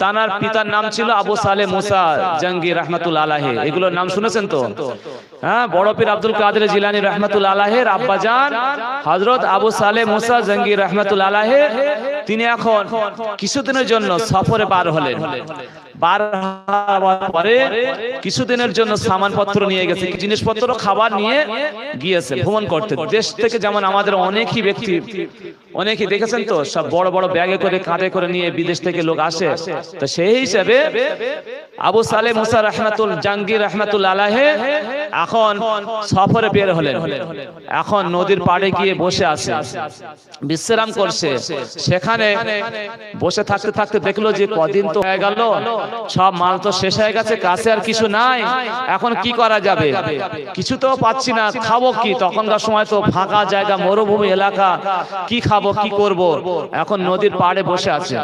তানার পিতার নাম ছিল আবু সালে মুসা জাঙ্গি রহমাতুল আলাহে এগুলোর নাম শুনেছেন তো? হ্যাঁ বড় পীর আব্দুল কাদের জিলানি রহমাতুল আলাহের আব্বাজান হযরত আবু সালে মুসা জঙ্গি রহমাতুল আলাহে তিনি এখন কিছুদিনের জন্য সফরে বার হলেন। বার পরে কিছুদিনের জন্য সামানপত্র নিয়ে গেছে জিনিসপত্র, খাবার নিয়ে গিয়েছে, ভ্রমণ করতে। দেশ থেকে যেমন আমাদের অনেকই ব্যক্তি, অনেকেই দেখেছেন তো, সব বড় বড় ব্যাগে করে, কাঁধে করে নিয়ে বিদেশ থেকে লোক আসে। তো সেই হিসাবে আবু সালে মুসা রহমাতুল জাঙ্গির রহমাতুল আলাহে এখন সফরে বের হলেন। এখন নদীর পাড়ে গিয়ে বসে আছে। বিশ্রাম করছে। সেখানে বসে থাকতে থাকতে দেখল যে কদিন তো হয়ে গেল। সব মাল তো শেষ হয়ে গেছে, কাছে আর কিছু নাই। এখন কি করা যাবে? কিছু তো পাচ্ছি না। খাব কি? তখনকার সময় তো ফাঁকা জায়গা, মরুভূমি এলাকা। কি খাব, কি করব? এখন নদীর পাড়ে বসে আছে।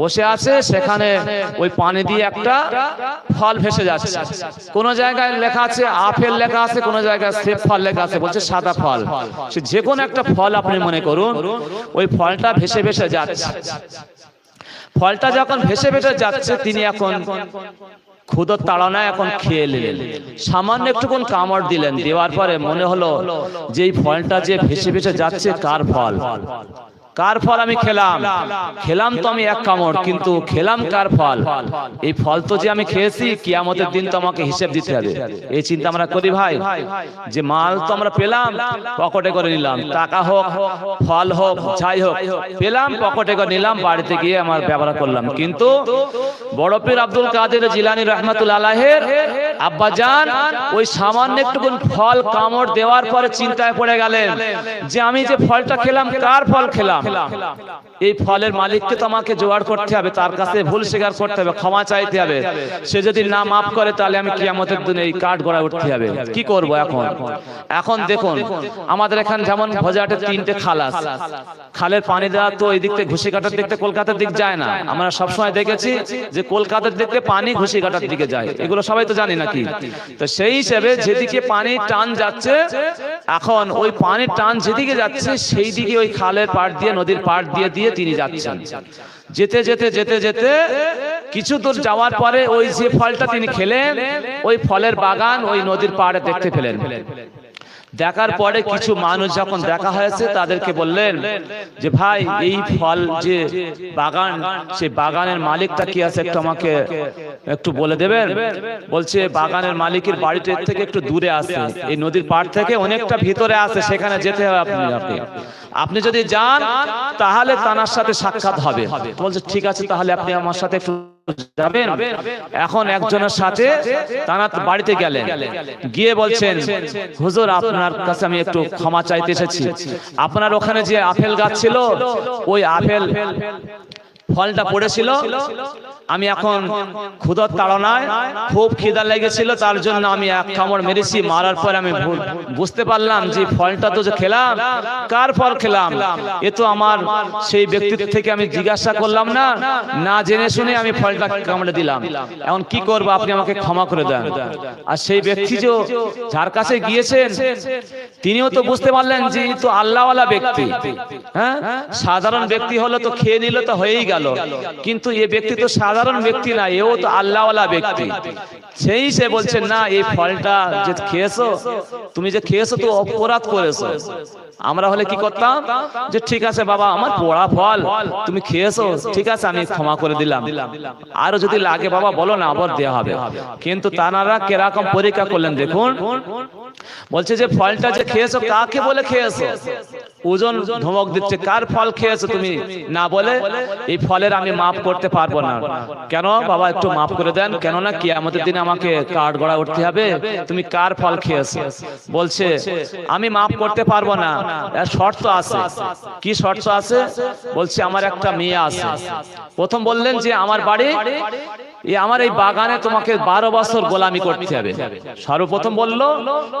বসে আছে, সেখানে ওই পানি দিয়ে একটা ফল ভেসে যাচ্ছে। কোন জায়গায় লেখা আছে আপেল লেখা আছে, কোন জায়গায় সেব ফল লেখা আছে, বলছে সাদা ফল। সে যে কোনো একটা ফল আপনি মনে করুন, ওই ফলটা ভেসে ভেসে যাচ্ছে। ফলটা যখন ভেসে ভেসে যাচ্ছে, তিনি এখন ক্ষুদর তাড়না এখন খেয়ে নিলেন। সামান্য একটুকুন কামড় দিলেন, দেওয়ার পরে মনে হলো যে এই ফলটা যে ভেসে ভেসে যাচ্ছে, কার ফল? কার ফল আমি খেলাম? খেলাম? তো আমি এক কামড় কিন্তু খেলাম কার ফল? এই ফল তো যে আমি খেয়েছি কিয়ামতের দিন তো আমাকে হিসেব দিতে হবে। এই চিন্তা আমরা করি ভাই যে মাল তো আমরা পেলাম পকেটে করে নিলাম। টাকা হোক ফল হোক যাই হোক পেলাম পকেটে করে নিলাম বাড়িতে গিয়ে আমার ব্যবহার করলাম। কিন্তু বড় পীর আব্দুল কাদের জিলানি রহমাতুল আলাহের আব্বা জান ওই সামান্য একটুকুন ফল কামড় দেওয়ার পরে চিন্তায় পড়ে গেলেন যে আমি যে ফলটা খেলাম কার ফল খেলাম? এই ফলের মালিককে তো আমাকে জোগাড় করতে হবে, তার কাছে ভুল স্বীকার করতে হবে, ক্ষমা চাইতে হবে। সে যদি না মাফ করে, তাহলে আমি কিয়ামতের দিনে এই কাঠ গড়া উঠতে হবে। কি করব এখন? এখন দেখুন, আমাদের এখানে যেমন ভোজাটে তিনটে খাল আছে। খালের পানি দেওয়া তো এই দিক থেকে ঘুষিকাটার দিক থেকে কলকাতার দিক যায় না। আমরা সবসময় দেখেছি যে কলকাতার দিক থেকে পানি ঘুষিকাটার দিকে যায়। এগুলো সবাই তো জানি নাকি? তো সেই হিসেবে যেদিকে পানি টান যাচ্ছে, এখন ওই পানির টান যেদিকে যাচ্ছে সেই দিকে ওই খালের পাড় দিয়ে নদীর পাড় দিয়ে দিয়ে তিনি যাচ্ছেন। যেতে যেতে যেতে যেতে কিছু দূর যাওয়ার পরে ওই যে ফলটা তিনি খেলেন, ওই ফলের বাগান ওই নদীর পাড়ে দেখতে পেলেন। দেখার পরে কিছু মানুষ যখন দেখা হয়েছে তাদেরকে বললেন যে ভাই এই ফল যে বাগান সেই বাগানের মালিকটা কি আছে একটু আমাকে একটু বলে দেবেন? বলছে বাগানের মালিকের বাড়িতে থেকে একটু দূরে আছে এই নদীর পাড় থেকে অনেকটা ভিতরে আছে সেখানে যেতে হবে আপনি। আপনি। আপনি যদি যান তাহলে তানার সাথে সাক্ষাৎ হবে। বলছে ঠিক আছে তাহলে আপনি আমার সাথে একটু যাবেন? এখন একজনের সাথে তারা বাড়িতে গেলেন। গিয়ে বলছেন হুজুর আপনার কাছে আমি একটু ক্ষমা চাইতে এসেছি। আপনার ওখানে যে আপেল গাছ ছিল ওই আপেল ফলটা পড়েছিল। আমি এখন ক্ষুদর তাড়নায় খুব খিদা লেগেছিল তার জন্য আমি এক কামড় মেরেছি মারার পর আমি বুঝতে পারলাম যে ফলটা তো যে খেলাম কার ফল খেলাম? এ তো আমার সেই ব্যক্তির থেকে আমি জিজ্ঞাসা করলাম না না। জেনে শুনে আমি ফলটা কামড়ে দিলাম। এখন কি করব আপনি আমাকে ক্ষমা করে দেন। আর সেই ব্যক্তি যে যার কাছে গিয়েছেন তিনিও তো বুঝতে পারলেন যে তো আল্লাহওয়ালা ব্যক্তি। হ্যাঁ? সাধারণ ব্যক্তি হলো তো খেয়ে নিল তো হয়েই গেল কিন্তু এ ব্যক্তি তো সাধারণ ব্যক্তি না, এও তো আল্লাহওয়ালা ব্যক্তি। সেই সে বলছে, না, এই ফলটা যে খেয়েছো, তুমি যে খেয়েছো তো অপরাধ করেছ। আমরা হলে কি করতাম? যে ঠিক আছে বাবা, আমার পোড়া ফল, তুমি খেয়েছো, ঠিক আছে, আমি ক্ষমা করে দিলাম। আরও যদি লাগে বাবা, বলো না, আবার দেওয়া হবে। কিন্তু তানারা কেরকম পরীক্ষা করলেন, দেখুন। বলছে যে, ফলটা যে খেয়েছো, কাকে বলে খেয়েছো? ওজন ধমক দিচ্ছে কার ফল খেয়েছো তুমি? না বলে এই ফলের আমি মাফ করতে পারব না। কেন বাবা একটু মাফ করে দেন? কেননা কি আমাদের দিনে আমাকে কাঠ গড়া উঠতে হবে। তুমি কার ফল খেয়েছো? বলছে আমি মাফ করতে পারব না। শর্ত আছে। কি শর্ত আছে? বলছে আমার একটা মেয়ে আছে। প্রথম বললেন যে আমার বাড়ি এই আমার এই বাগানে তোমাকে বারো বছর গোলামি করতে হবে। সর্বপ্রথম বলল,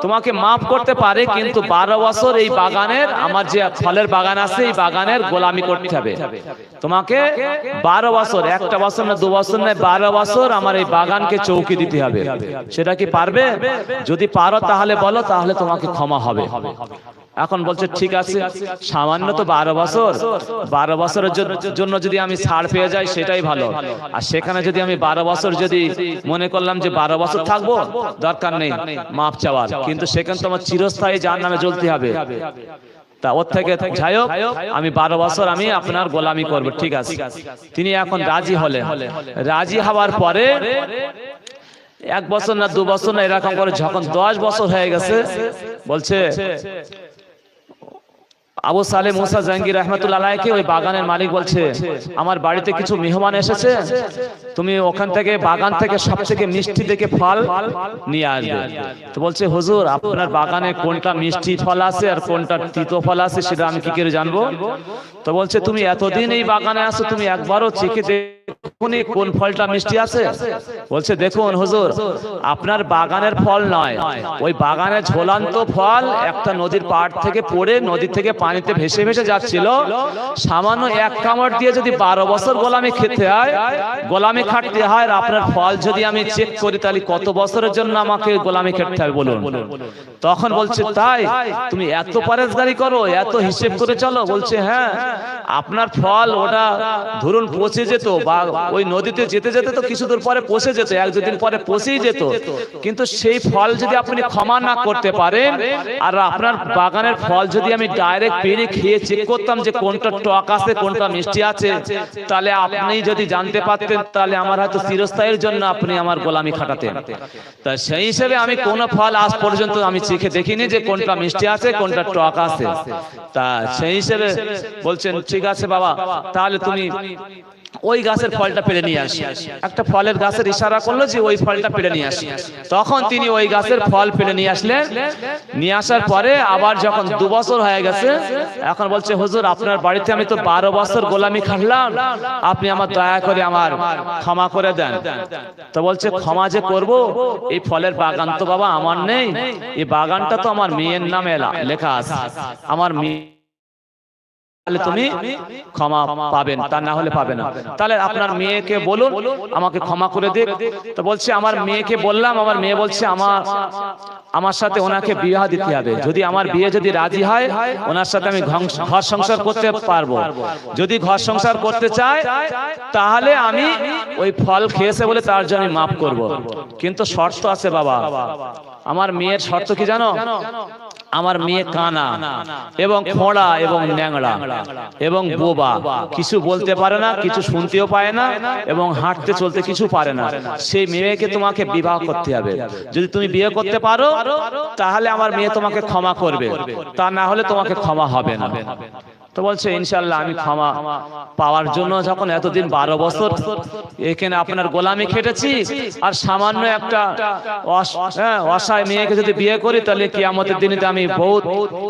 তোমাকে মাফ করতে পারে, কিন্তু বারো বছর এই বাগানের, আমার যে ফলের বাগান আছে, এই বাগানের গোলামি করতে হবে। তোমাকে বারো বছর, একটা বছর না, দু বছর না, বারো বছর আমার এই বাগানকে চৌকি দিতে হবে। সেটা কি পারবে? যদি পারো তাহলে বলো, তাহলে তোমাকে ক্ষমা হবে। এখন বলছে ঠিক আছে সামান্য তো বারো বছর বারো বছরের জন্য যদি আমি ছাড় পেয়ে যাই সেটাই ভালো। আর সেখানে যদি আমি বারো বছর যদি মনে করলাম যে বারো বছর থাকব দরকার নেই মাপ চাওয়ার। কিন্তু সেখানে তো আমার চিরস্থায়ী যার নামে জ্বলতে হবে। তা ওর থেকে যাই হোক আমি বারো বছর আমি আপনার গোলামি করব ঠিক আছে। তিনি এখন রাজি হলেন। রাজি হওয়ার পরে এক বছর না দু বছর না এরকম করে যখন দশ বছর হয়ে গেছে বলছে আবু সালে মুসা জাহাঙ্গীর রহমতুল্লাহ আলাইকে ওই বাগানের মালিক বলছে, আমার বাড়িতে কিছু মেহমান এসেছে, তুমি ওখান থেকে বাগান থেকে সব থেকে মিষ্টি থেকে ফল নিয়ে আসবে। তো বলছে, হুজুর, আপনার বাগানে কোনটা মিষ্টি ফল আছে আর কোনটা তিতো ফল আছে সেটা আমি কি করে জানব? তো বলছে, তুমি এতদিন এই বাগানে আসো তুমি একবারও চেখে দেখুনি কোন ফলটা মিষ্টি আছে। বলছে দেখুন হুজুর আপনার বাগানের ফল নয়। ওই বাগানের ঝোলান্ত ফল একটা নদীর পাড় থেকে পড়ে নদী থেকে পানিতে ভেসে ভেসে যাচ্ছিল। সামান্য এক কামড় দিয়ে যদি বারো বছর গোলামি খেতে হয় গোলামি খাটতে হয় আর আপনার ফল যদি আমি চেক করি তাহলে কত বছরের জন্য আমাকে গোলামি খেটতে হবে বলুন। তখন বলছে তাই তুমি এত পরেজগারি করো এত হিসেব করে চলো। বলছে হ্যাঁ আপনার ফল ওটা ধরুন পচে যেত বা ওই নদীতে যেতে যেতে তো কিছু দূর পরে পচে যেত এক দুদিন পরে পচেই যেত। কিন্তু সেই ফল যদি আপনি ক্ষমা না করতে পারেন আর আপনার বাগানের ফল যদি আমি ডাইরেক্ট পেরে খেয়ে চেক করতাম যে কোনটা টক আছে কোনটা মিষ্টি আছে তাহলে আপনি যদি জানতে পারতেন তাহলে আমার হয়তো চিরস্থায়ীর জন্য আপনি আমার গোলামি খাটাতেন। তা সেই হিসেবে আমি কোন ফল আজ পর্যন্ত আমি চেখে দেখিনি যে কোনটা মিষ্টি আছে কোনটা টক আছে। তা সেই হিসেবে বলছেন ঠিক আছে বাবা তাহলে তুমি ওই গাছের ফলটা পেরে নিয়ে আসি। একটা ফলের গাছের ইশারা করল যে ওই ফলটা পেরে নিয়ে আসি। তখন তিনি ওই গাছের ফল পেরে নিয়ে আসলেন নিয়ে আসার পরে আবার যখন দু বছর হয়ে গেছে, এখন বলছে, হুজুর, আপনার বাড়িতে আমি তো বারো বছর গোলামি খাটলাম। আপনি আমার দয়া করে আমার ক্ষমা করে দেন। তো বলছে, ক্ষমা যে করব, এই ফলের বাগান তো বাবা আমার নেই। এই বাগানটা তো আমার মেয়ের নামে লেখা আছে। আমার মেয়ে তাহলে তুমি ক্ষমা পাবেন তা না হলে পাবে না। তাহলে আপনার মেয়েকে বলুন আমাকে ক্ষমা করে দিক। তো বলছে আমার মেয়েকে বললাম আমার মেয়ে বলছে আমার আমার সাথে ওনাকে বিবাহ দিতে হবে। যদি আমার বিয়ে যদি রাজি হয় ওনার সাথে আমি ঘর সংসার করতে পারব। যদি ঘর সংসার করতে চায় তাহলে আমি ওই ফল খেয়েছে বলে তার জন্য আমি মাফ করব। কিন্তু শর্ত আছে বাবা। আমার মেয়ের শর্ত কি জানো? আমার মেয়ে কানা এবং খোঁড়া এবং ন্যাংড়া এবং বোবা। কিছু বলতে পারে না কিছু শুনতেও পায় না এবং হাঁটতে চলতে কিছু পারে না। সেই মেয়েকে তোমাকে বিবাহ করতে হবে। যদি তুমি বিয়ে করতে পারো তাহলে আমার মেয়ে তোমাকে ক্ষমা করবে। তা না হলে তোমাকে ক্ষমা হবে না। তো বলছে ইনশাল্লাহ আমি ক্ষমা পাওয়ার জন্য যখন এতদিন বারো বছর এখানে আপনার গোলামি খেটেছি আর সামান্য একটা অস- হ্যাঁ, অসহায় মেয়েকে যদি বিয়ে করি তাহলে কিয়ামতের দিনে আমি বহুত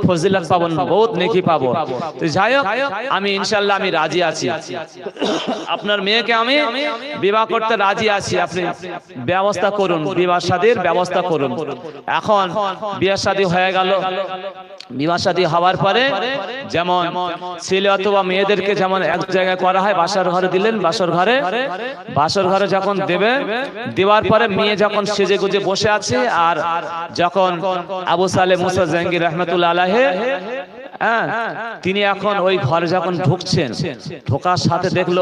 ফজিলত পাবো না, বহুত নেকি পাবো। তো যাই হোক আমি ইনশাল্লাহ আমি রাজি আছি। আপনার মেয়েকে আমি বিবাহ করতে রাজি আছি আপনি ব্যবস্থা করুন বিবাহ শাদীর ব্যবস্থা করুন। এখন বিয়ে শাদী হয়ে গেল। বিবাহ শাদী হওয়ার পরে যেমন ছেলে অথবা মেয়েদেরকে যেমন এক জায়গায় করা হয় বাসার ঘরে দিলেন বাসর ঘরে বাসর ঘরে যখন দেবে দেওয়ার পরে মেয়ে যখন সেজে গুজে বসে আছে আর যখন আবু সালে মুসা জাহাঙ্গীর রহমতুল্লাহ আলাহে হ্যাঁ তিনি এখন ওই ঘরে যখন ঢুকছেন, ঢোকার সাথে দেখল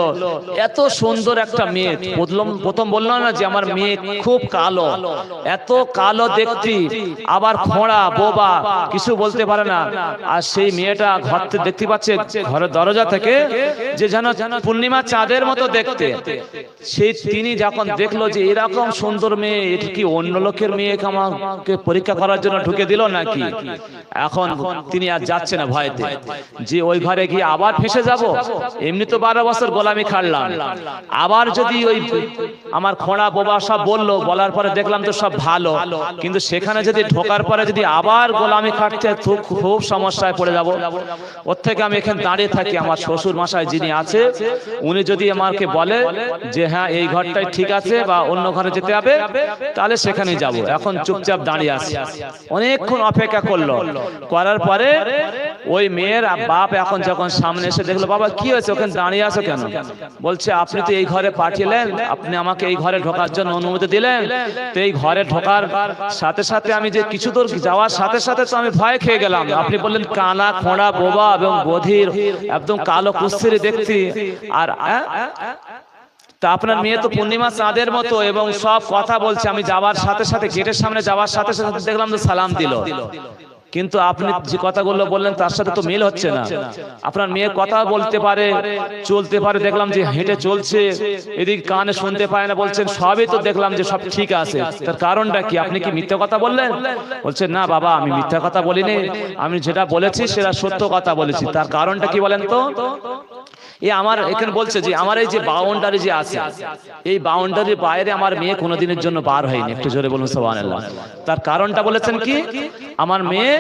এত সুন্দর একটা মেয়ে। প্রথম প্রথম বলল না যে আমার মেয়ে খুব কালো। এত কালো দেখতি, আবার খোঁড়া, বোবা, কিছু বলতে পারে না। আর সেই মেয়েটা ঘর দেখতে পাচ্ছে, ঘরের দরজা থেকে যে যেন পূর্ণিমা চাঁদের মতো দেখতে। সেই তিনি যখন দেখল যে এরকম সুন্দর মেয়ে এটা কি অন্য লোকের মেয়েকে আমাকে পরীক্ষা করার জন্য ঢুকে দিল নাকি? এখন তিনি আর যাচ্ছে না। ভয়তে। যে ওই ঘরে গিয়ে আবার ফেসে যাব এমনি তো বারো বছর গোলামি খাড়লাম আবার যদি ওই আমার খোঁড়া বোবা সব বলল বলার পরে দেখলাম তো সব ভালো। কিন্তু সেখানে যদি ঢোকার পরে যদি আবার গোলামি খাটতে খুব সমস্যায় পড়ে যাব। ওর থেকে আমি এখানে দাঁড়িয়ে থাকি আমার শ্বশুর মশাই যিনি আছে উনি যদি আমাকে বলে যে হ্যাঁ এই ঘরটাই ঠিক আছে বা অন্য ঘরে যেতে হবে তাহলে সেখানে যাব। এখন চুপচাপ দাঁড়িয়ে আছি। অনেকক্ষণ অপেক্ষা করল করার পরে ওই মেয়ের বাপ এখন যখন সামনে এসে দেখল, বাবা, কি হয়েছে? ওখানে দাঁড়িয়ে আছো কেন? বলছে, আপনি তো এই ঘরে পাঠিয়েলেন আপনি আমাকে এই ঘরে ঢোকার জন্য অনুমতি দিলেন। তো এই ঘরে ঢোকার সাথে সাথে আমি যে কিছু দূর যাওয়ার সাথে সাথে তো আমি ভয় খেয়ে গেলাম। আপনি বললেন, কানা, খোঁড়া, বোবা এবং বধির, একদম কালো কুস্তিরি দেখতে। আর তা আপনার মেয়ে তো পূর্ণিমা চাঁদের মতো এবং সব কথা বলছে। আমি যাওয়ার সাথে সাথে, গেটের সামনে যাওয়ার সাথে সাথে দেখলাম তো সালাম দিল। কিন্তু আপনি যে কথাগুলো বললেন তার সাথে তো মিল হচ্ছে না। আপনার মেয়ে কথা বলতে পারে চলতে পারে দেখলাম যে হেঁটে চলছে। এদিক কানে শুনতে পায় না বলছেন সবই তো দেখলাম যে সব ঠিক আছে। তার কারণটা কি? আপনি কি মিথ্যা কথা বললেন? বলছেন না বাবা আমি মিথ্যা কথা বলিনি। আমি যেটা বলেছি সেটা সত্য কথা বলেছি। তার কারণটা কি বলেন তো? এই আমার এখানে বলছে যে আমার এই যে বাউন্ডারি যে আছে এই বাউন্ডারির বাইরে আমার মেয়ে কোনোদিনের জন্য বার হয়নি। একটু জোরে বলুন সুবহানাল্লাহ। তার কারণটা বলেছেন কি? আমার মেয়ে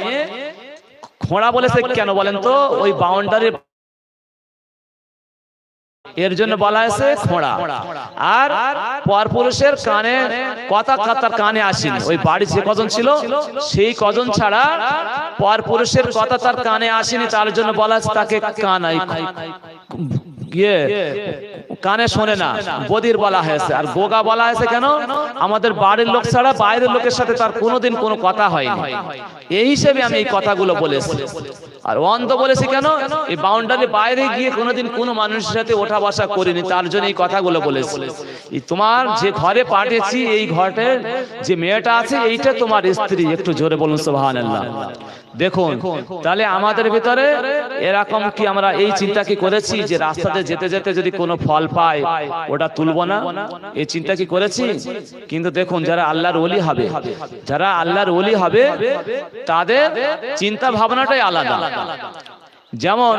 খোঁড়া বলেছে কেন বলেন তো? ওই বাউন্ডারির এর জন্য বলা হয়েছে খোঁড়া। আর পরপুরুষের কানে কথা কথা কানে আসেনি। ওই বাড়ি যে কজন ছিল, সেই কজন ছাড়া পরপুরুষের কথা তার কানে আসেনি। তার জন্য বলা হয়েছে তাকে কানাই ইয়ে কানে শোনে না, বদির বলা হয়েছে। আর গোগা বলা হয়েছে কেন? আমাদের বাড়ির লোক ছাড়া বাইরের লোকের সাথে তার কোনোদিন কোনো কথা হয়নি। এই হিসেবে আমি এই কথাগুলো বলেছি। আর অন্ধ বলেছি কেন? এই বাউন্ডারি বাইরে গিয়ে কোনোদিন কোনো মানুষের সাথে ওঠা বসা করিনি, তার জন্য এই কথাগুলো বলেছি। এই তোমার যে ঘরে পাঠিয়েছি, এই ঘরে যে মেয়েটা আছে, এইটা তোমার স্ত্রী। একটু জোরে বলুন, সুবহানাল্লাহ। দেখুন, তাহলে আমাদের ভিতরে এরকম কি আমরা এই চিন্তা কি করেছি যে রাস্তাতে যেতে যেতে যদি কোনো ফল পায়, ওটা তুলবো না। এই চিন্তা কি করেছি? কিন্তু দেখুন, যারা আল্লাহর ওলি হবে, যারা আল্লাহর ওলি হবে, তাদের চিন্তা ভাবনাটাই আলাদা। যেমন